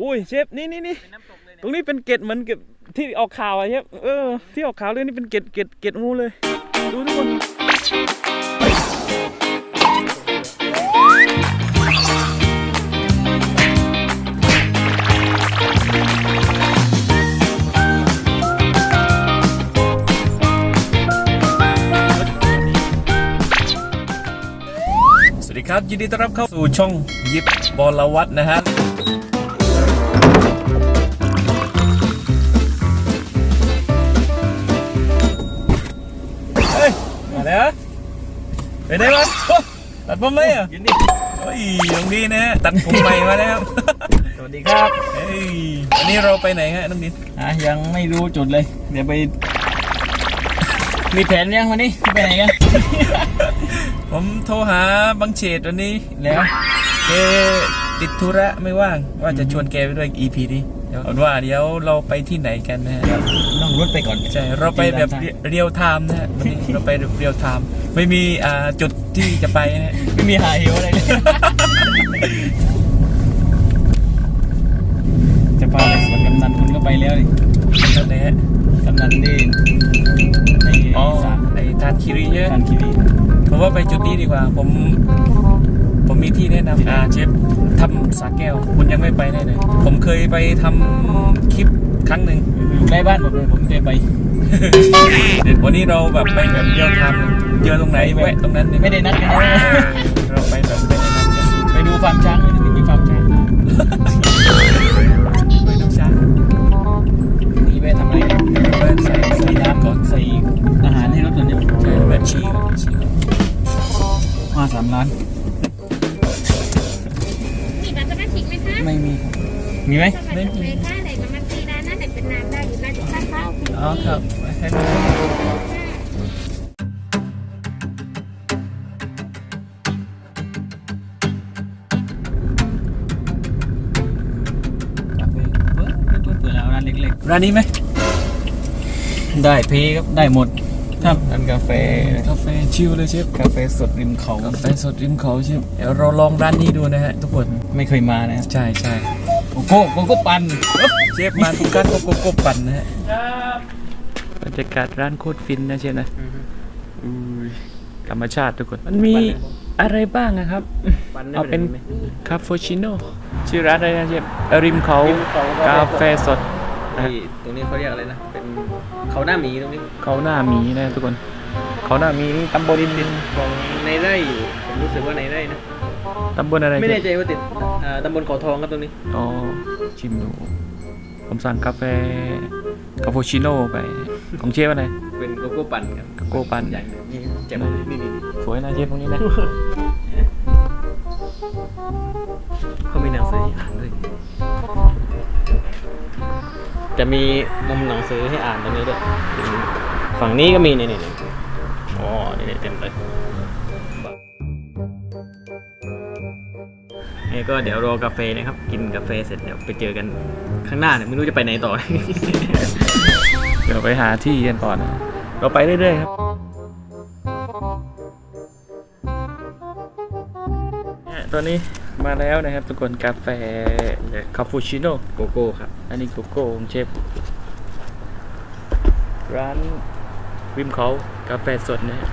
อุ้ยเชฟนี่นี่นี่เป็นน้ำตกเลยตรงนี้เป็นเกล็ดเหมือนเกล็ดที่ออกข่าวอะเชฟเออที่ออกข่าวเลยนี่เป็นเกล็ดเกล็ดเกล็ดงูเลย ดูทุกคนสวัสดีครับ ยินดีต้อนรับเข้าสู่ช่องยิบบอลวัตนะฮะ ไปไหนวะโอ้ตัดผมไหมอะยินดีโอ้ยตรงนี้นะฮะตัดผมใหม่มาแล้วสวัสดีครับเฮ้ยวันนี้เราไปไหนฮะน้องดินอะยังไม่รู้จุดเลย เดี๋ยวไป มีแผนยังวันนี้ไปไหนกัน ผมโทรหาบังเฉดวันนี้แล้ว แกติดธุระไม่ว่างว่าจะชวนแกไปด้วย EP นี้เดี๋ยวเอาว่าเดี๋ยวเราไปที่ไหนกันนะฮะ นั่งรถไปก่อน ใช่ เราไปแบบเรียลไทม์นะฮะวันนี้เราไปเรียลไทม์ ไม่มีอ่าจุดที่จะไปนะฮะไม่มีหาหิวอะไรเลย จะพาไปสวนกำนันคุณก็ไปแล้วนี่นั่นแหละกำนันนี่ในอ๋อสามไอ้ทานคิริเยอะทันคีรีผมว่าไปจุดนี้ดีกว่า ผม ผมมีที่แนะนำอ่าเชฟทำสาแก้ว คุณยังไม่ไปแน่เลยผมเคยไปทำคลิปครั้งหนึ่งอยู่ใกล้บ้านผมเลยผมเคยไป เดี๋ยววันนี้เราแบบไปแบบเดียวทำเจอตรงไหนแวะตรงนั้นเลยไม่ได้นัดกันนะเออเราไปแบบไม่ได้นัดกันไปดูฟาร์มช้างเลยที่มีฟาร์มช้างไปดูช้างนี่ไปทำอะไรกันแวะใส่ใส่ใส่น้ำน้ำก่ก่ออนนใส่อาหารให้รถก่อนเนี่ยใช่แวะชีก่อนชีก่อนมาสามล้าน มีไหมสมัครเลยค่ะไหนน้ำมันฟรีได้นะแต่เป็นน้ำได้อยู่น่าจะค่าข้าวฟรีอ๋อครับให้ดูกาแฟเปิดเปิดแล้วร้านเล็กร้านนี้ไหมๆได้เพครับได้หมดครับร้านกาแฟกาแฟชิลเลยเชฟกาแฟสดริมเขากาแฟสดริมเขาเชฟเดี๋ยวเราลองร้านนี้ดูนะฮะทุกคนไม่เคยมานะครับใช่ใช่ โกโก้โกโก้ปันเชฟมาทุกการโกโกโก้ปั่นนะฮะบรรยากาศร้านโคตรฟินนะเชฟนะอุ้ยธรรมชาติทุกคน มันมีอะไรบ้างนะครับ เอาเป็นคาปูชิโน่ชื่อร้านอะไรนะเชฟเอ่อริมเขากาแฟสดตรงนี้เขาเรียกอะไรนะ เป็นเขาหน้าหมีตรงนี้ เขาหน้าหมีนะทุกคน เขาหน้าหมีนี่ตำบลของในไร่อยู่ ผมรู้สึกว่าในไร่นะ ตำบลอะไรไม่แน่เชฟใจว่าติดอ่าตำบลเขาทองครับตรงนี้อ๋อชิมดู ผมสั่งกาแฟคาปูชิโน่ไป ของเชฟอะไร เป็นโกโก้ปั่นครับโกโก้ปั่นใหญ่นี่เจ็บเลยนี่นี่นี่สวยนะเชฟตรงนี้นะเขามีหนังสือให้อ่านด้วย จะมีมุมหนังสือให้อ่านตรงนี้ด้วย ฝั่งนี้ก็มีนี่นี่นี่อ๋อนี่นี่เต็มเลย นี่ก็เดี๋ยวรอกาแฟนะครับ กินกาแฟเสร็จเดี๋ยวไปเจอกันข้างหน้าเนี่ยไม่รู้จะไปไหนต่อ เดี๋ยวไปหาที่กันก่อน เราไปเรื่อยๆครับเนี่ยตัวนี้มาแล้วนะครับทุกคนกาแฟคาปูชิโน่โกโก้ครับ อันนี้โกโก้ของเชฟร้านริมเขากาแฟสดนะฮะ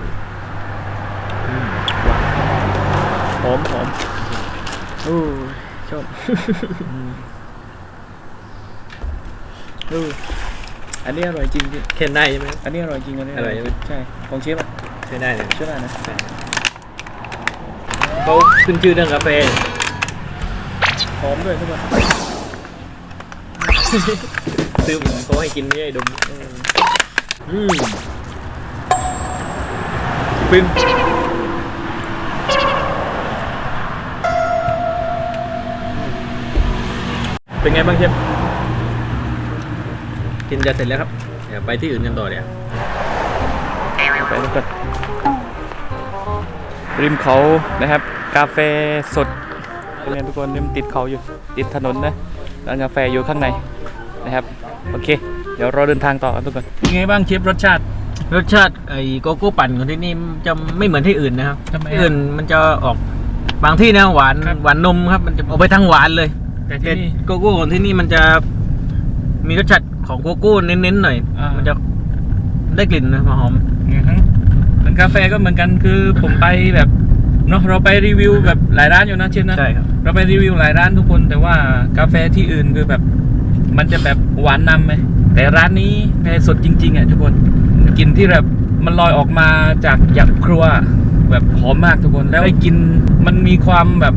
หอมหอม โอ้ยชอบอืมเอออันนี้อร่อยจริงพี่เคนได้ใช่ไหม อันนี้อร่อยจริงอันนี้อร่อยใช่ไหม ใช่ ของเชฟอะใช่ได้เลยช่วยได้นะ เขาขึ้นชื่อเรื่องกาแฟหอมด้วยทุกคนซื้อผมเขาให้กินไม่ได้ดมอืมปึ้ง เป็นไงบ้างเชฟกินจะเสร็จแล้วครับเดี๋ยวไปที่อื่นกันต่อเดี๋ยวไปทุกคนริมเขานะครับ กาแฟสดเป็นไงทุกคนริมติดเขาอยู่ติดถนนนะร้านกาแฟอยู่ข้างในนะครับ โอเค เดี๋ยวเราเดินทางต่อกันทุกคนเป็นไงบ้างเชฟรสชาติรสชาติไอ้โกโก้ปั่นของที่นี่มันจะไม่เหมือนที่อื่นนะครับทำไมอะที่อื่นมันจะออกบางที่นะหวานครับหวานนมครับ มันจะออกไปทางหวานเลย แแต่แต่ที่นี่ โกโก้ของที่นี่มันจะมีรสชาติของโกโก้เน้นๆหน่อย อ่ามั มันจะได้กลิ่นนะหอมอือฮึเหมือนกาแฟก็เหมือนกันคือผมไปแบบเนาะเราไปรีวิวแบบหลายร้านอยู่นะเชฟนะ ใช่ครับ เราไปรีวิวหลายร้านทุกคนแต่ว่ากาแฟที่อื่นคือแบบ มันจะแบบหวานนำไหมแต่ร้านนี้แพสดจริงๆอะทุกคนกลิ่นที่แบบมันลอยออกมาจากหยักครัว แบบหอมมากทุกคน แล้วไอ้กลินมันมีความแบบ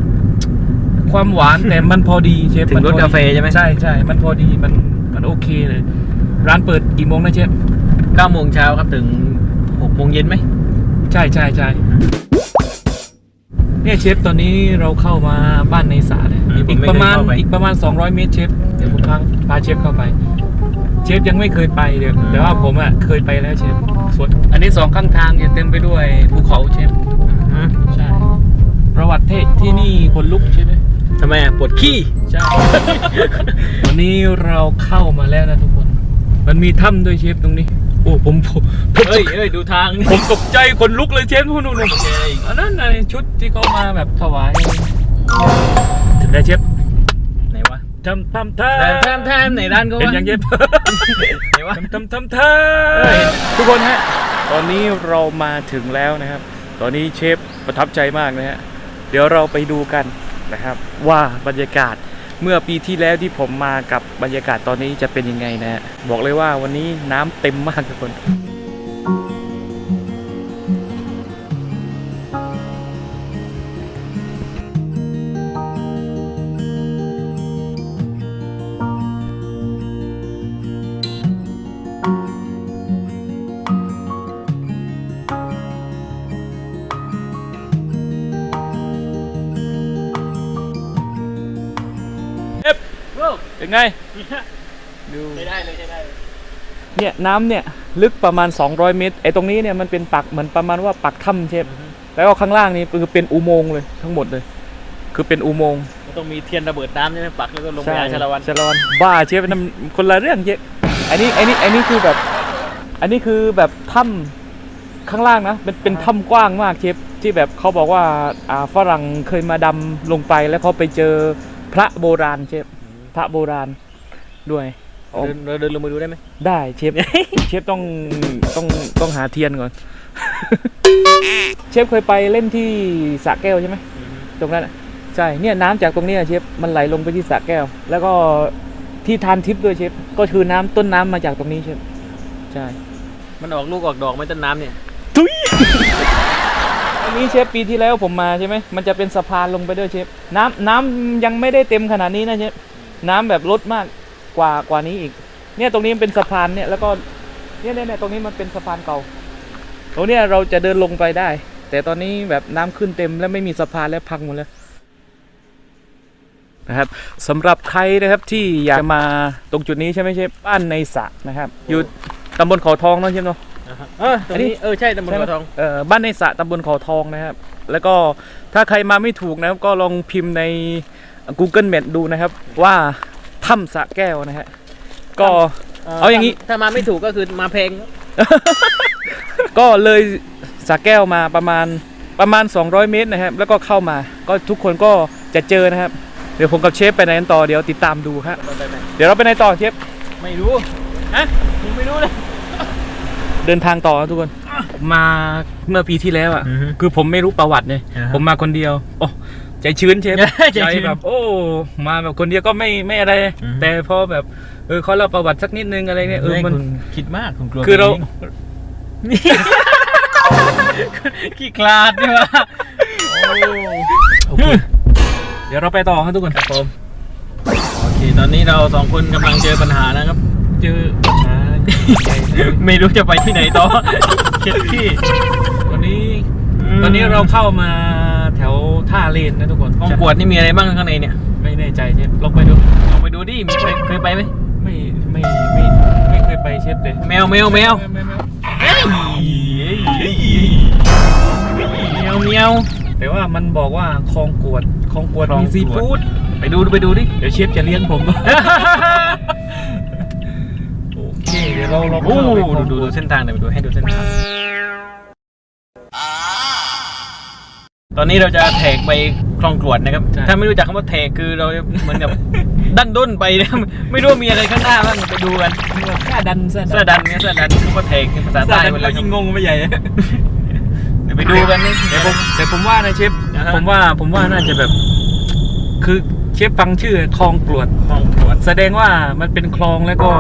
ความหวานแต่มันพอดีเชฟถึงมันรสพอดีกาแฟใช่ไหมใช่ใช่มันพอดีมันมันโอเคเลย ร้านเปิดกี่โมงนะเชฟเก้าโมงเช้าครับถึงหกโมงเย็นไหมใช่ใช่ใช่เนี่ยเชฟตอนนี้เราเข้ามาบ้านในสาเลยอีกประมาณอีกประมาณ 200 เมตรเชฟเดี๋ยวผมพาพาเชฟเข้าไป เชฟยังไม่เคยไปเดี๋ยวแต่ว่าผมอะเคยไปแล้วเชฟส่วนอันนี้สองข้างทางเนี่ยเต็มไปด้วยภูเขาเชฟอืมใช่ประวัติเทที่นี่คนลุกใช่ไหมทำไมอะปวดขี้ใช่ วันนี้เราเข้ามาแล้วนะทุกคน มันมีถ้ำด้วยเชฟตรงนี้ โอ้ผมผมผมเฮ้ยเฮ้ยดูทางผมตกใจคนลุกเลยเชฟนู่นนู่นนู่นอันนั้นในชุดที่เขามาแบบถวายถึงได้เชฟไหนวะทำทำทแทมแทมแทมไหนร้านก็เป็นวะอย่างเย็บไหนวะ ทำทำทำทำทุกคนฮะ ตอนนี้เรามาถึงแล้วนะครับ ตอนนี้เชฟประทับใจมากนะฮะ เดี๋ยวเราไปดูกัน นะครับ ว่าบรรยากาศเมื่อปีที่แล้วที่ผมมากับบรรยากาศตอนนี้จะเป็นยังไงนะฮะบอกเลยว่าวันนี้น้ำเต็มมากทุกคน นี่ยน้ำเนี่ยลึกประมาณ 200 เมตรไอ้ตรงนี้เนี่ยมันเป็นปักเหมือนประมาณว่าปักถ้ำเชฟแล้วก็ข้างล่างนี่คือเป็นอุโมงค์เลยทั้งหมดเลย คือเป็นอุโมงค์มันต้องมีเทียนระเบิดน้ำใช่ไหมปักแล้วก็ลงไปอ่างชาละวันชาละวันบ้าเชฟนั่นคนละเรื่องเชฟอันนี้อันนี้อันนี้คือแบบ อันนี้คือแบบถ้ำข้างล่างนะเป็นเป็นถ้ำกว้างมากเชฟที่แบบเขาบอกว่าอ่าฝรั่งเคยมาดำลงไปแล้วเขาไปเจอพระโบราณเชฟพระโบราณด้วย อ๋อ เดินเราเดินลงไปดูได้ไหม ได้เชฟ เชฟต้องต้องต้องหาเทียนก่อน เชฟเคยไปเล่นที่สระแก้วใช่ไหมตรงนั้นอะใช่เนี่ยน้ำจากตรงเนี้ยเชฟมันไหลลงไปที่สระแก้ว แล้วก็ที่ทานทิพย์ด้วยเชฟก็คือน้ำต้นน้ำมาจากตรงนี้เชฟใช่ มันออกลูกออกดอกไหม่ต้นน้ำเนี่ยทุยอันนี้เชฟปีที่แล้วผมมาใช่ไหมมันจะเป็นสะพานลงไปด้วยเชฟน้ำน้ำยังไม่ได้เต็มขนาดนี้นะเชฟน้ำแบบลดมาก กว่ากว่านี้อีก เนี่ยตรงนี้มันเป็นสะพานเนี่ยแล้วก็เนี่ยเนี่ยเนี่ยตรงนี้มันเป็นสะพานเก่าตรงเนี้ยเราจะเดินลงไปได้ แต่ตอนนี้แบบน้ำขึ้นเต็มแล้วไม่มีสะพานแล้วพังหมดแล้วนะครับสำหรับใครนะครับที่อยากมาตรงจุดนี้ใช่ไหมเชฟบ้านในสระนะครับ อยู่ตำบลเขาทองเนอะเชฟเนาะเออตรงนี้เออใช่ตำบลใช่ไหมกระทองเอ่อบ้านในสระตำบลเขาทองนะครับ แล้วก็ถ้าใครมาไม่ถูกนะครับก็ลองพิมพ์ใน Google Map ดูนะครับว่า ถ้ำสระแก้วนะฮะ ก็เอาอย่างนี้นี้ ถ้ามาไม่ถูกก็คือมาเพลง ก็เลยสระแก้วมาประมาณประมาณ 200 เมตรนะครับ แล้วก็เข้ามาก็ทุกคนก็จะเจอนะครับ เดี๋ยวผมกับเชฟไปไหนกันต่อเดี๋ยวติดตามดูครับเดี๋ยวเราไปไหนต่อเชฟไม่รู้ฮะมึงไม่รู้เลยเดินทางต่อครับทุกคนผมมาเมื่อปีที่แล้วอะอือฮึคือผมไม่รู้ประวัติเลยอ่าฮะผมมาคนเดียว โอ้ ใจชื้นเชฟ ใจชื้นแบบโอ้ มาแบบคนเดียวก็ไม่ไม่อะไร อือฮึแต่พอแบบเออเขาเล่าประวัติสักนิดนึงอะไรเนี่ยเออมัน คุณคิดมากคุณกลัวคือเรา นี่ ขี้คลาดนี่วะโอ้โอเคเดี๋ยวเราไปต่อครับทุกคนครับผมโอเค ตอนนี้เราสองคนกำลังเจอปัญหานะครับ เจอช้าไม่รู้จะไปที่ไหนต่อเช็ดที่ ตอนนี้ ตอนนี้เราเข้ามาแถว ท่าเลนนะทุกคนห้องกวดนี่มีอะไรบ้างข้างในเนี่ย ไม่แน่ใจเชฟลองไปดูลองไปดูดิมีใครเคยไปไหมไม่ไม่ไม่ไม่เคยไปเชฟเลยแมวแมวแมวไม่ไม่แมวแมวแต่ว่ามันบอกว่าคลองกวดคลองกวดคลองมีซีกวดฟู้ดไปดูไปดูดิเดี๋ยวเชฟจะเลี้ยงผมโอเคเดี๋ยวเราเราโอ้เข้าไปคลดูองดูกวดูเส้นทางหน่อยไปดูให้ดูเส้นทาง อนนี้เราจะแทกไปคคลองกรวดนะครับ ใช่ ถ้าไม่รู้จักคำว่าเทคือเราเหมือนกับ ดันด้นไปนะไม่รู้ว่ามีอะไรข้างหน้าบ้างไปดูกันกล้าดันเสื้อเสื้อดันเนี่ยเสื้อดันคำว่าเทคือภาษาเสื้อใต้ดันเวก็ลายิ่งงงไปใหญ่ เดี๋ยวไปดูกันนี่ แต่ผมแต่ผมว่านะเชฟอ่าฮะ ผมว่าผมว่าน่าจะแบบ คือเชฟฟังชื่อคลองกรวด คลองกรวดแสดงว่ามันเป็นคลองแล้วก็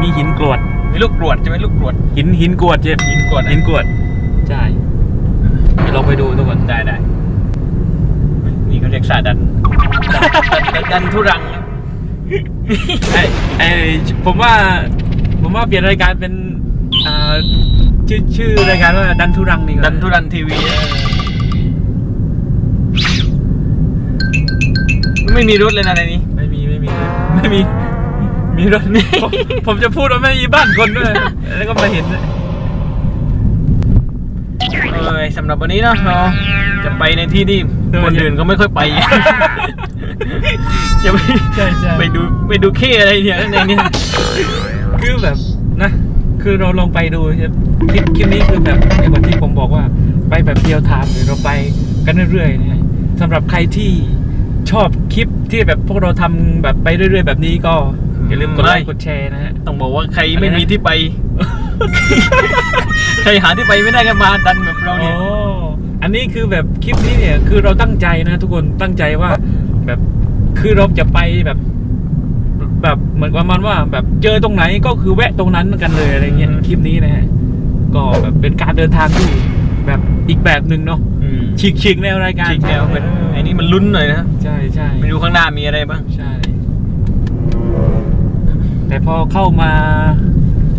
มีหินกรวด มีลูกกรวดใช่ไหมลูกกรวดหินหินกรวดเชฟหินกรวดหินกรวดใช่เดี๋ยวเราไปดูทุกคนได้ได้นี่ เขาเรียกสาดันดันดันดันทุรังนะไอ้ไอ้ผมว่า ผมว่าเปลี่ยนรายการเป็นอ่าชื่อชื่อรายการว่าดันทุรังนี่ก่อนดันทุรันทีวีไม่มีรถเลยนะในนี้ ไม่มีไม่มีไม่มี มีรถนี่ผมผมจะพูดว่าไม่มีบ้านคนด้วย แล้วก็มาเห็น ด้วยเออสำหรับวันนี้เนาะเราจะไปในที่ที่คนอื่นก็ไม่ค่อยไปจะไปใช่ใช่ไปดูไปดูเข้อะไรเนี่ยข้างในเนี่ยคือแบบนะคือเราลองไปดูครับคลิปคลิปนี้คือแบบอย่างวันที่ผมบอกว่า ไปแบบเดียวทามหรือเราไปกันเรื่อยๆนะฮะสำหรับใครที่ชอบคลิปที่แบบพวกเราทำแบบไปเรื่อย ๆ แบบนี้ก็ อย่าลืมกดไลค์กดแชร์นะฮะต้องบอกว่าใครไม่อะไรนะมีที่ไป ใครหาที่ไปไม่ได้ก็มาดันแบบเราอ๋เนี่ยออันนี้คือแบบคลิปนี้เนี่ยคือเราตั้งใจนะ ทุกคนตั้งใจว่า แบบคือเราจะไปแบบ แบบเหมือนประมาณว่า แบบเจอตรงไหนก็คือแวะตรงนั้นกันเลยอะไรเงี้ยคลิปนี้นะฮะก็แบบเป็นการเดินทางที่แบบอีกแบบหนึ่งเนาะอืมฉีกฉีกแนวรายการฉีกแนวเป็นไอ้นี่มันลุ้นหน่อยนะใช่ใช่ไม่รู้ข้างหน้ามีอะไรบ้างใช่ แต่พอเข้ามา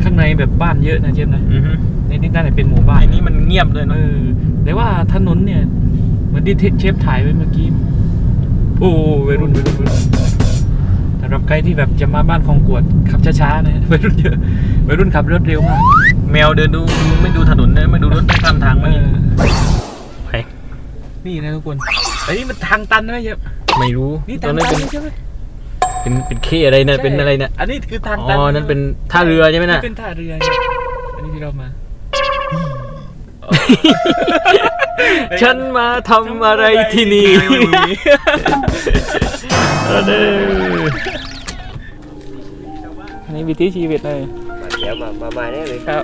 ข้างในแบบบ้านเยอะนะเจมส์นะอือฮึในนี้น่าจะเป็นหมู่บ้านไอ้นี่มันเงียบเลยเอเนาะอแต่ว่าถนนเนี่ยเหมือนที่เชฟถ่ายไว้เมื่อกี้โอ้วัยรุ่นวัยรุ่นวัยรุ่นสำหรับใครที่แบบจะมาบ้านของกวดขับช้าๆนะวัยรุ่นเยอะวัยรุ่นขับรถเร็วมากแมวเดินดูไม่ดูถนนนะไม่ดูรถข้ามทางเอมานี่อไปนี่นะทุกคนไอ้นี่มันทางตันนะเชฟไม่รู้นี่ตทาอนงนั้นตัเป็นนใช่ไหม เป็นเป็นเคอะไรเนี่ยเป็นอะไรเนี่ยอันนี้คือทางอ๋ตันอนั่นเป็นท่าเรือใช่ไหมน่ะ เป็นท่าเรืออันนี้ที่เรามา ฉันมาทำอะไรที่นี่เอาเด้ออันนี้วิถีชีวิตเลยเดี๋ยวมามามาได้เลยครับ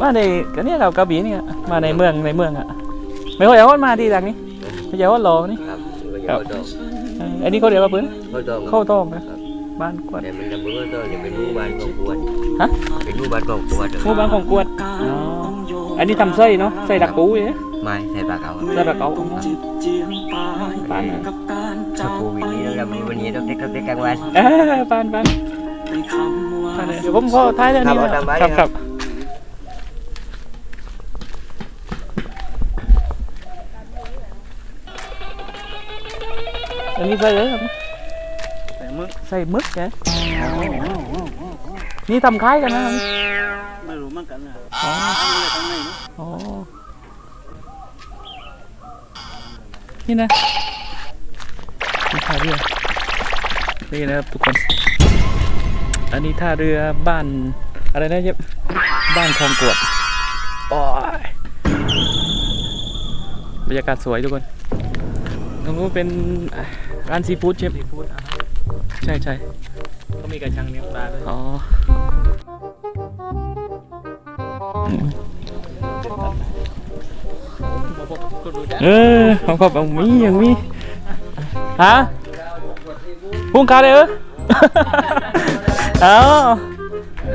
มาในก็เนี่ยเรากระบี่เนี่ยมาในเมืองในเมืองอะ ไม่ค่อยเอาคนมาที่ทางนี้ไม่ใช่ว่าหลอนี่ ครับอยู่กับครับโต เอออันนี้เขาเรียกว่าปืนเขาโตเข้าต้องนะบ้านกวด แต่มันจะเป็นโตจะเป็นหมู่บ้านของกวนฮะ เป็นหมู่บ้านของกวนหมู่บ้านของกวดอ๋ออันนี้ทำไส้เนาะไส้ดักปูเนี่ย ไม่ใส่ปากเขาไส้ดักเอาบ้านนะถ้าโควิดนี้เรามีวันนี้ต้องเด็กต้องเด็กกลางวัน เออบ้านบ้านบ้านเลยเดี๋ยวผมขอท้ายเรื่องนี้ครับนะเอาตามไว้ครับคครัรับ อันนี้ใส่เลยครับใส่มึกใส่มึกแกนี่ทำคล้ายกันนะครับไม่รู้เหมือนกันนะอ๋ออะไรข้างในนะอ๋อนี่นะนี่ท่าเรือนี่นะครับทุกคน อันนี้ท่าเรือบ้านอะไรนะเย็บบ้านคลองกวดโอ้ยบรรยากาศสวยทุกคนตรงนู้นเป็น ร้านซีฟู้ดเชฟซีฟู้ดใช่ใช่ก็มีกระชังเลี้ยงปลาด้วยอ๋อเออของขอบของมีอย่างมีฮะพุ่งคาเลยเออเอา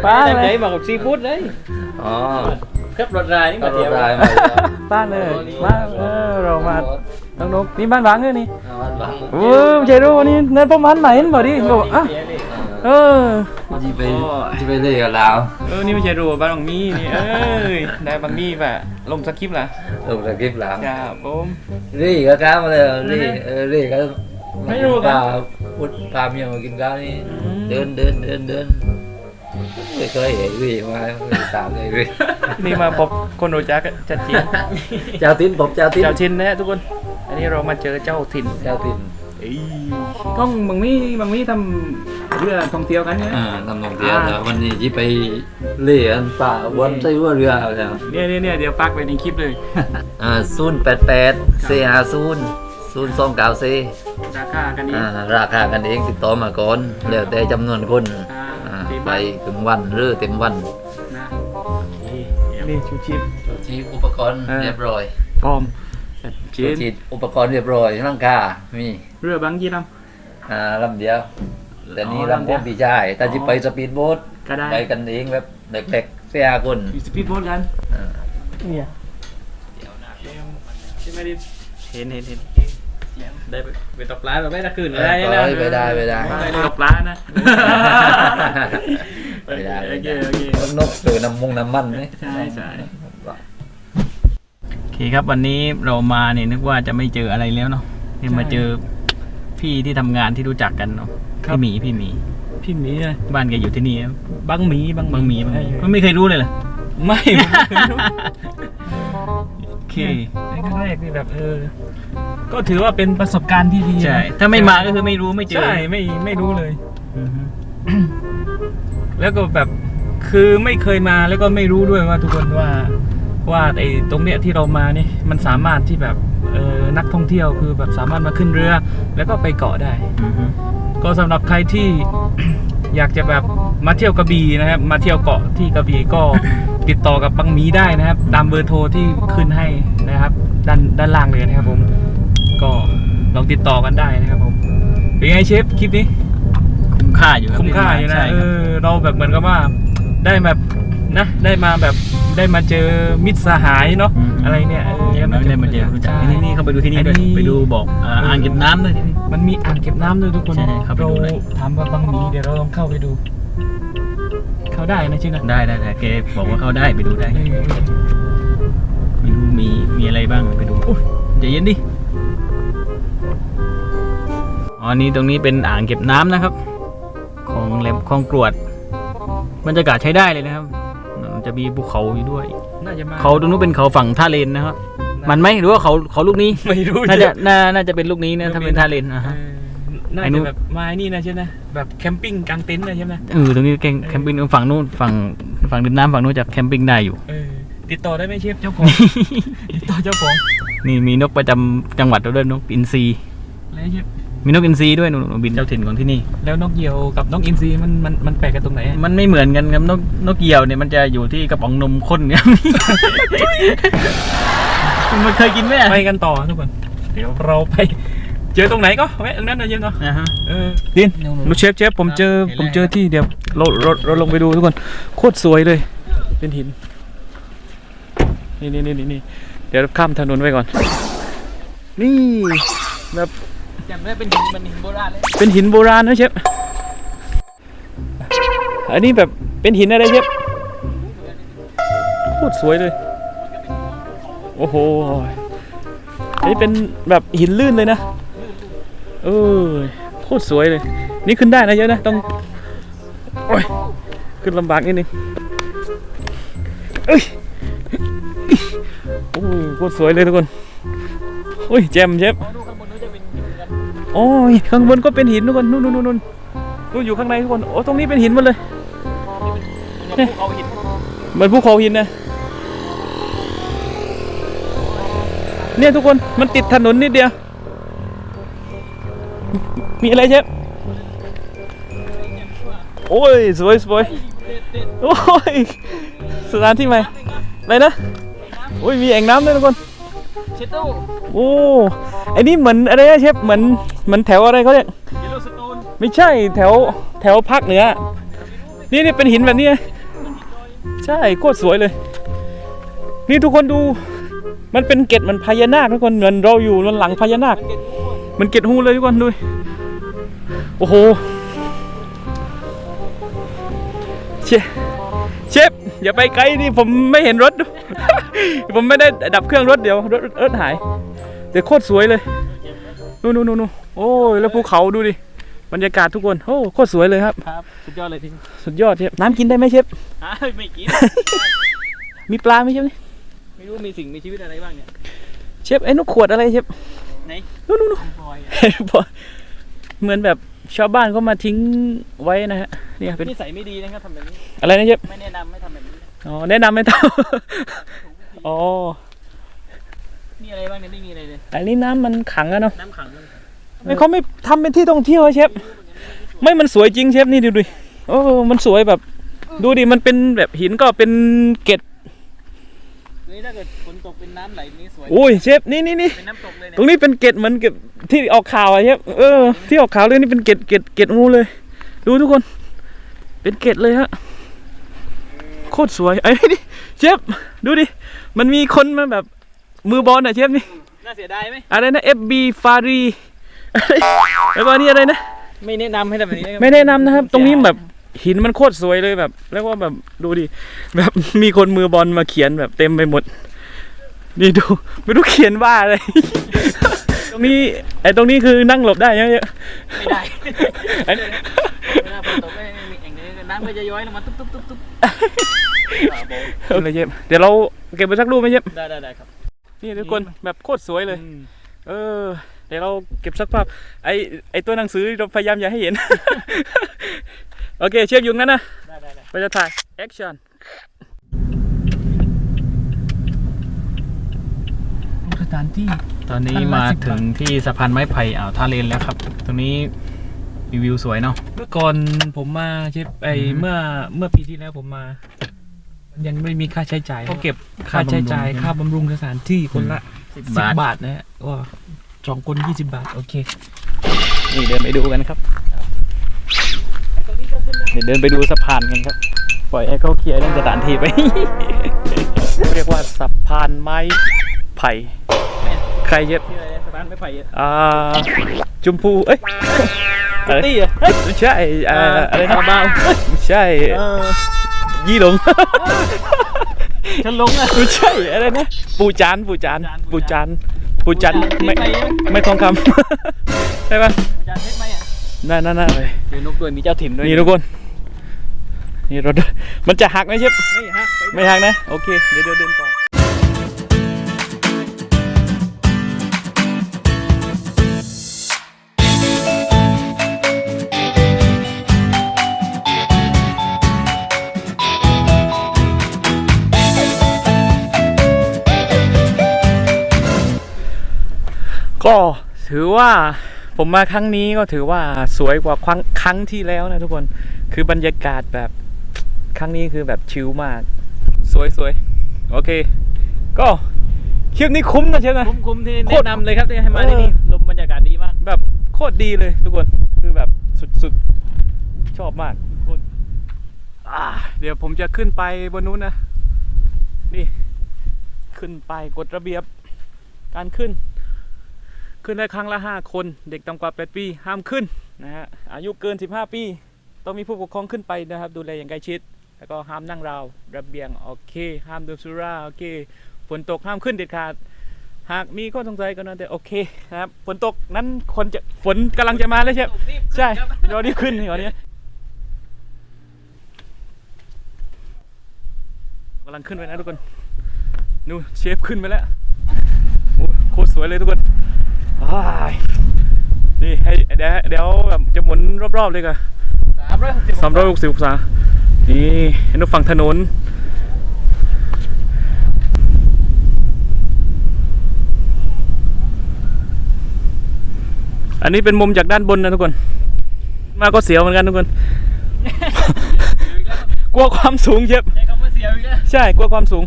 ป้าตั้งเลใจยมากับซีฟู้ดเลยอ๋อครับรถรายนี่มาเที่ยวป้าเลยมาเออเรามา น้องนกนี่บ้านหวังเลยนี่บังโอ้ยไม่ใช่รู้นี่เนินประมาณไหนเห็นบ่ดิบอกอะเออจีไปจีไปเล่กับเราเออนี่ไม่ใช่รู้บ้านบางมีนี่เอ้ยได้บางมีป่ะลงสคริปต์ล่ะลงจากคลิปหลังจ้าผมรี่ก็ก้าวมาเลยรี่เออรี่ก็ไม่รู้กันปลาพุดปลาเมียมากินข้าวนี่อืมเดินเดินเดินเดิน ไม่เคยเห็นรี่มาไม่ตามเลยรี่นี่มาพบคนรู้จักจัดจีนเจ้าทินผมเจ้าทินเจ้าถิ่นนะฮะทุกคน อันนี้เรามาเจอเจ้าถิ่นเจ้าทินต้องบางมีบางมีทำเรือท่องเที่ยวกันเนี่ยอ่าทำลงเทียนแล้ววันนี้ที่ไปเล่นป่าวนใส่หัวเรือเอาแล้วเนี่ยเนี่ยเนี่ยเดี๋ยวปักไปในคลิปเลยอ่าศูนย์แปดแปดเสียศูนย์ศูนย์สองเก้าสี่ราคากันนี้อ่าราคากันเองติดต่อมาก่อนแล้วแต่จำนวนคนอ่าอ่าที่ ไปบ้านถึงวันหรือเต็มวันนะนี่ชูชีพชีอุปกรณ์เออเรียบร้อยพร้อมเจนชีอุปกรณ์เรียบร้อยร่างกามีเรือบางยี่ลอ่าลำเดียวแต่นี้อ๋อลำพวกลำเดียวพี่ชายแต่จะไปสปีดโบ๊ทำก็ได้ไปกันเองแบบเล็กๆเสียคนมีสปีดโบ๊ทกันอ่าเนี่ยใช่ไหมดิเห็นเห็นเห็น ได้ไปไปตกปลาเราไม่ตะคืนเอได้อนะไปไปได้ไปได้ไปตกปลานะไปได้โอไปเคได้โอเคต้องนกเตือน้ำมงน้ำมันนี่ใช่ใช่โอเคครับวันนี้เรามาเนี่ยนึกว่าจะไม่เจออะไรแล้วเนาะนี่มาเจอพี่ที่ทำงานที่รู้จักกันเนาะพี่หมีพี่หมีพี่หมีเลยบ้านแกอยู่ที่นี่ครับบังหมีบังบางหมีบางหมีใช่มันไม่เคยรู้เลยเหรอไม่ไม่รู้โอเคครั้งแรกนี่แบบเออ ก็ถือว่าเป็นประสบการณ์ที่ดีนะใช่ ถ้าไม่มาก็คือไม่รู้ไม่เจอ ใช่ไม่ไม่รู้เลย อือฮึแล้วก็แบบคือไม่เคยมาแล้วก็ไม่รู้ด้วยว่าทุกคนว่าว่าไอ้ตรงเนี้ยที่เรามานี่มันสามารถที่แบบเออนักท่องเที่ยวคือแบบสามารถมาขึ้นเรือ แล้วก็ไปเกาะได้ อือฮึก็สำหรับใครที่ อยากจะแบบมาเที่ยวกระบี่นะครับ มาเที่ยวเกาะที่กระบี่ก็ ติดต่อกับปังหมีได้นะครับ ตามเบอร์โทรที่ขึ้นให้นะครับ ด้านด้านล่างเลยนะครับผม ก็ลองติดต่อกันได้นะครับผมเป็นไงเชฟคลิปนี้ คุ้มค่าอยู่รับคุ้มค่าอยู่นะใช่เอครับอเราแบบเหมือนกับว่าได้แบบนะได้มาแบบได้มาเจอมิตรสหายเนาะอะไรเนี่ยเอออย่างน้อยได้มาเจอรู้จักใช่ที่นี่เข้าไปดูที่นี่ด้วยอันนี้ ไปดูบอกอ่าอ่างเก็บน้ำด้วยที่นี่ มันมีอ่างเก็บน้ำด้วยทุกคนใช่เข้าไปเราดูหน่อย ถามว่าบางมีเดี๋ยวเราลองเข้าไปดู เข้าได้นะชื่อนะได้ได้ได้แกบอกว่าเข้าได้ไปดูได้ เออ ไม่รู้มีมีอะไรบ้างไปดูอุ๊ยใจเย็นดิ อ๋อนี่ตรงนี้เป็นอ่างเก็บน้ำนะครับ ของแหลมคลองกรวดบรรยากาศใช้ได้เลยนะครับมันจะมีภูเขาอยู่ด้วยน่าจะมาเขาตรงนู้นเป็นเขาฝั่งท่าเลนนะครับ มันไหมหรือว่าเขาเขาลูกนี้ไม่รู้น่าจะน่าน่าจะเป็นลูกนี้นะถ้าเป็นท่าเลนอะเอฮะอน่าไอ้นู้จะนแบบมาไอ้นี่นะใช่ไหมแบบแคมปิ้งกางเต็นท์นะใช่ไหมเออตรงนี้แกงแคมปิ้งฝั่งนู้นฝั่งฝั่งริมน้ำฝั่งนู้นจะแคมปิ้งได้อยู่เออติดต่อได้ไหมเชฟเจ้าของติดต่อเจ้าของนี่มีนกประจำจังหวัดเราด้วยนกอินทรีแล้วเชฟ มีนกอินทรีด้วยหนูบินเจ้าถิ่นของที่นี่ แล้วนกเหยี่ยวกับนกอินทรีมันมันมันแปลกกันตรงไหนอะมันไม่เหมือนกันครับนกนกเหยี่ยวเนี่ยมันจะอยู่ที่กระป๋องนมข้นเนี่ยมันเคยกินไหมอะไปกันต่อทุกคนเดี๋ยวเราไป เจอตรงไหนก็แวะตรงนั้นนะเชฟเนาะอ่าฮะเออดินลูกเชฟเชฟผมเจอเห็นแล้วผมเจอที่เดี๋ยวเราเราเราลงไปดูทุกคนโคตรสวยเลย เป็นหินนี่นี่นี่นี่นี่เดี๋ยวข้ามถนนไปก่อน นี่แบบ จำได้เป็นหินมันหินโบราณเลยเป็นหินโบราณนะเชฟอันนี้แบบเป็นหินอะไรเชฟโคตรสวยเลย โอ้โหอันนี้เป็นแบบหินลื่นเลยนะเออโคตรสวยเลย นี่ขึ้นได้นะเยอะนะต้องโอ้ยขึ้นลำบากนิดนึงเอ้ยโอ้ยโคตรสวยเลยทุกคนโอ้ยแจมเชฟ โอ้ยข้างบนก็เป็นหินทุกคนนู่นนู่นนู่นนู่นนู่นอยู่ข้างในทุกคนโอ้ตรงนี้เป็นหินหมดเลยภูเขาหินเหมือนภูเขาหินนะเนี่ยทุกคนมันติดถนนนิดเดียว มีอะไรเชฟโอ้ยสวยสวยโอ้ยสถานที่ใหม่อะไรนะโอ้ยมีแอ่งน้ำด้วยทุกคนเชตโต้โอ้ไอ้นี่เหมือนอะไรนะเชฟเหมือนเห มือนแถวอะไรเขาเรียกเยลโลสโตนไม่ใช่แถวแถวภาคเหนือ นี่นี่เป็นหินแบบนี้ ใช่โคตรสวยเลย นี่ทุกคนดู มันเป็นเกล็ดเหมันพญานาคทุกคนเหมือนเราอยู่นหลังพญานาค มันเกล็ดหูเลยทุกคนดูโอ้โหเชฟเชฟอย่าไปไกลดิผมไม่เห็นรถ ผมไม่ได้ดับเครื่องรถเดี๋ยวรถรถหายเดี๋ยวโคตรสวยเลยนู่นนู่นนู่น โอ้ยแล้วภูเขาดูดิบรรยากาศทุกคนโอ้โคตรสวยเลยครับ ครับ สุดยอดเลยที่สุดยอดเชฟน้ำกินได้ไหมเชฟอ้าวไม่กิน มีปลาไหมเชฟนี่ไม่รู้มีสิ่งมีชีวิตอะไรบ้างเนี่ย เชฟไอ้นกขวดอะไรเชฟไหนนู่นนู่นนู่นบอยอะเหมือนแบบชาวบ้านเขามาทิ้งไว้นะฮะเนี่ยเป็นนิสัยไม่ดีนะครับทำแบบนี้ อะไรนะเชฟไม่แนะนำไม่ทำแบบนี้ อ๋อ แนะนำไหมเต้าอ๋อมีอะไรบ้างเนี่ยไม่มีอะไรเลย อันนี้น้ำมันขังอะเนาะ น้ำขังน้ำขัง ไม่เขาไม่ทำเป็นที่ท่องเที่ยวอะเชฟไม่มันสวยจริงเชฟนี่ดูดิโอ้มันสวยแบบ ดูดิมันเป็นแบบหินก็เป็นเกล็ดนี่ถ้าเกิดฝนตกเป็นน้ำไหลนี่สวยโอ้ยเชฟนี่นี่นี่เป็นน้ำตกเลยตเนี่ยรงนี้เป็นเกล็ดเหมือนกับที่ออกข่าวอะเชฟเออที่ออกข่าวเลยนี่เป็นเกล็ดเกล็ดเกล็ดงูเลย ดูทุกคน เป็นเกล็ดเลยฮะโคตรสวยไอ้นี่เชฟดูดิมันมีคนมาแบบมือบอลอะเชฟนี่น่าเสียดายไหมอะไรนะ FB ฟารีอะไร แล้วก็นี่อะไรนะ ไม่แนะนำให้ทำแบบนี้ไม่แนะนำนะครับ ตรงนี้แบบหินมันโคตรสวยเลยแบบแล้วก็แบบดูดิแบบ มีคนมือบอลมาเขียนแบบเต็มไปหมด นี่ดู ไม่รู้เขียนว่าอะไร ตรงนี้ไอ้ตรงนี้คือนั่งหลบได้เยอะไม่ได้ๆอันนี้เวลาฝนตกไม่มีแอ่งนี้น้ำก็จะย้อยลงมาตุ๊บตุ๊บตุ๊บตุ๊บเอาเลยเย็บเดี๋ยวเราเก็บไปสักรูปไหมเย็บได้ได้ได้ครับ นี่ทุกคนแบบโคตรสวยเลย เออ เดี๋ยวเราเก็บสักภาพไอไอตัวหนังสือเราพยายามอย่าให้เห็น โอเค เชฟอยู่งั้นนะได้ได้ได้ไปจะถ่ายแอคชั่นสถานที่ตอนนี้พันละมาสิบบาทถึงที่สะพานไม้ไผ่อ่าวท่าเลนแล้วครับ ตรงนี้มีวิวสวยเนาะเมื่อก่อนผมมาเชฟไออือฮึเมื่อเมื่อปีที่แล้วผมมา ยังไม่มีค่าใช้จ่ายเขาเก็บค่าใช้จ่ายค่าบำรุงสถานที่คนละสิบสิบบาทบาทนะฮะว่า สองคนยี่สิบบาท โอเคนี่เดินไปดูกันครับเดี๋ยวเดินไปดูสะพานกันครับ ปล่อยให้เขาเคลียร์เรื่องสถานที่ไป เรียกว่าสะพานไม้ไผ่ใครเย็บที่อะไรสะพานไม้ไผ่อะอ่าจุมพูเอ้ยอะไรตี้อะไม่ใช่อ่าอะไรนะคาราบาวไม่ใช่เออยี่หลงฉันหลงอะไม่ใช่อะไรนะปูจานปูจานปูจาน ปูจานไม่ปูจานที่ไปไม่ทองคำ ใช่ปะอาจารย์เพชรไหมอะนั่นนั่นนั่นเลยเดี๋ยวนกด้วยมีเจ้าถิ่นด้วยนี่ทุกคน นี่เราเดินมันจะหักไหมเชฟไม่ฮะไปไม่หักนะ โอเค เดี๋ยวเดี๋ยวเดินต่อ ก็ถือว่าผมมาครั้งนี้ก็ถือว่าสวยกว่าครั้งครั้งที่แล้วนะทุกคนคือบรรยากาศแบบครั้งนี้คือแบบชิลมาก สวยสวยโอเค ก็คลิปนี้คุ้มนะเชฟนะคุ้มคุ้มที่โคตรแนะนำเลยครับที่ให้มาที่นี่ลมบรรยากาศดีมาก แบบโคตรดีเลยทุกคนคือแบบสุดๆชอบมากทุกคนอ่าเดี๋ยวผมจะขึ้นไปบนนู้นนะนี่ ขึ้นไปกฎระเบียบการขึ้น ขึ้นได้ครั้งละ 5 คน เด็กต่ำกว่า 8 ปี ห้ามขึ้นนะฮะ อายุเกิน 15 ปี ต้องมีผู้ปกครองขึ้นไปนะครับ ดูแลอย่างใกล้ชิด แล้วก็ห้ามนั่งราว ระเบียง โอเค ห้ามดื่มสุรา โอเค ฝนตกห้ามขึ้นเด็ดขาด หากมีข้อสงสัยก็นั่นแต่โอเคนะครับ ฝนตกนั้นคนจะ ฝนกำลังจะมาแล้วใช่ไหมใช่เดี๋ยวนี้ขึ้นเดี๋ยวนี้กำลังขึ้นไปนะทุกคน นู่นเชฟขึ้นไปแล้ว โอ้โคตรสวยเลยทุกคนอ้าย นี่ให้เดี๋ยวเดี๋ยวแบบจะหมุนรอบๆเลยกันสามร้อยหกสิบสามร้อยหกสิบองศานี่เห็นดูฝั่งถนนอันนี้เป็นมุมจากด้านบนนะทุกคน มาก็เสียวเหมือนกันทุกคน กลัวความสูงเย็บ ใช้คำว่าเสียวอีกแล้วใช่กลัวความสูง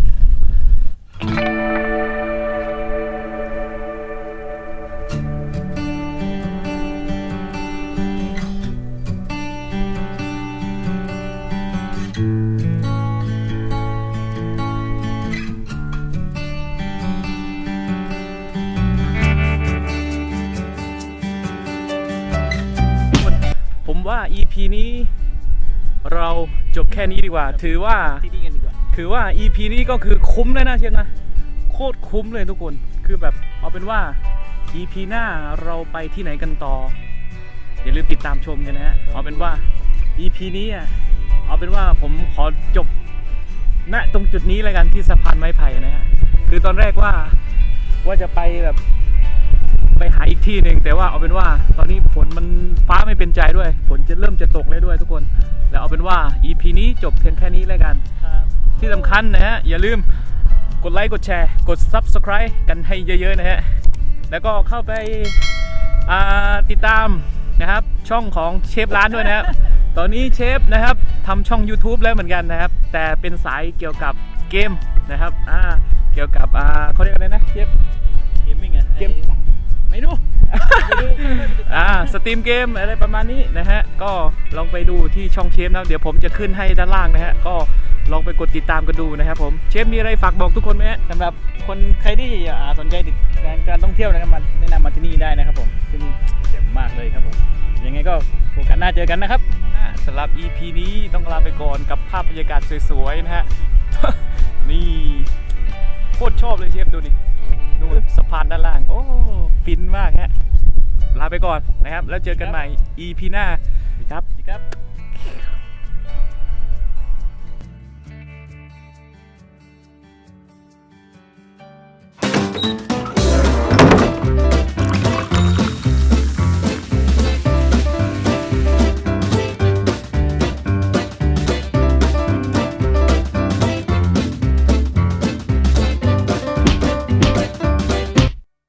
นี้ดีกว่า ถือว่าที่นี่กันดีกว่าถือว่า EP นี้ก็คือคุ้มเลยนะเชฟนะโคตรคุ้มเลยทุกคน คือแบบเอาเป็นว่า EP หน้าเราไปที่ไหนกันต่อ อย่าลืมติดตามชมกันนะฮะเอาเป็นว่า EP นี้อะเอาเป็นว่าผมขอจบณตรงจุดนี้เลยกันที่สะพานไม้ไผ่นะฮะคือตอนแรกว่าว่าจะไปแบบ ไปหาอีกที่หนึ่งแต่ว่าเอาเป็นว่าตอนนี้ฝนมันฟ้าไม่เป็นใจด้วยฝนจะเริ่มจะตกเลยด้วยทุกคน แล้วเอาเป็นว่า EP นี้จบเพียงแค่นี้แล้วกัน ที่สำคัญนะฮะ อย่าลืมกดไลค์กดแชร์ กด Subscribe กันให้เยอะ ๆ นะฮะ แล้วก็เข้าไปอ่าติดตามนะครับ ช่องของเชฟร้านด้วยนะครับ ตอนนี้เชฟนะครับทำช่อง YouTube แล้วเหมือนกันนะครับ แต่เป็นสายเกี่ยวกับเกมนะครับอ่าเกี่ยวกับอ่าเขาเรียกอะไรนะเชฟเกมมิ่งอะเกม ไม่รู้ อ่าสตรีมเกมอะไรประมาณนี้นะฮะ ก็ลองไปดูที่ช่องเชฟนะ เดี๋ยวผมจะขึ้นให้ด้านล่างนะฮะ ก็ลองไปกดติดตามกันดูนะครับผม เชฟมีอะไรฝากบอกทุกคนไหมฮะสำหรับคนใครที่อ่าสนใจติดการการท่องเที่ยวนะครับมาแนะนำมาที่นี่ได้นะครับผมที่นี่เจ๋งมากเลยครับผม ยังไงก็โอกาสหน้าเจอกันนะครับอ่าสำหรับ EP นี้ต้องลาไปก่อนกับภาพบรรยากาศสวยๆนะฮะ นี่โคตรชอบเลยเชฟดูดิ นู่นสะพานด้านล่าง โอ้ฟินมากฮะ ลาไปก่อนนะครับ แล้วเจอกันใหม่ EP หน้าครับครับ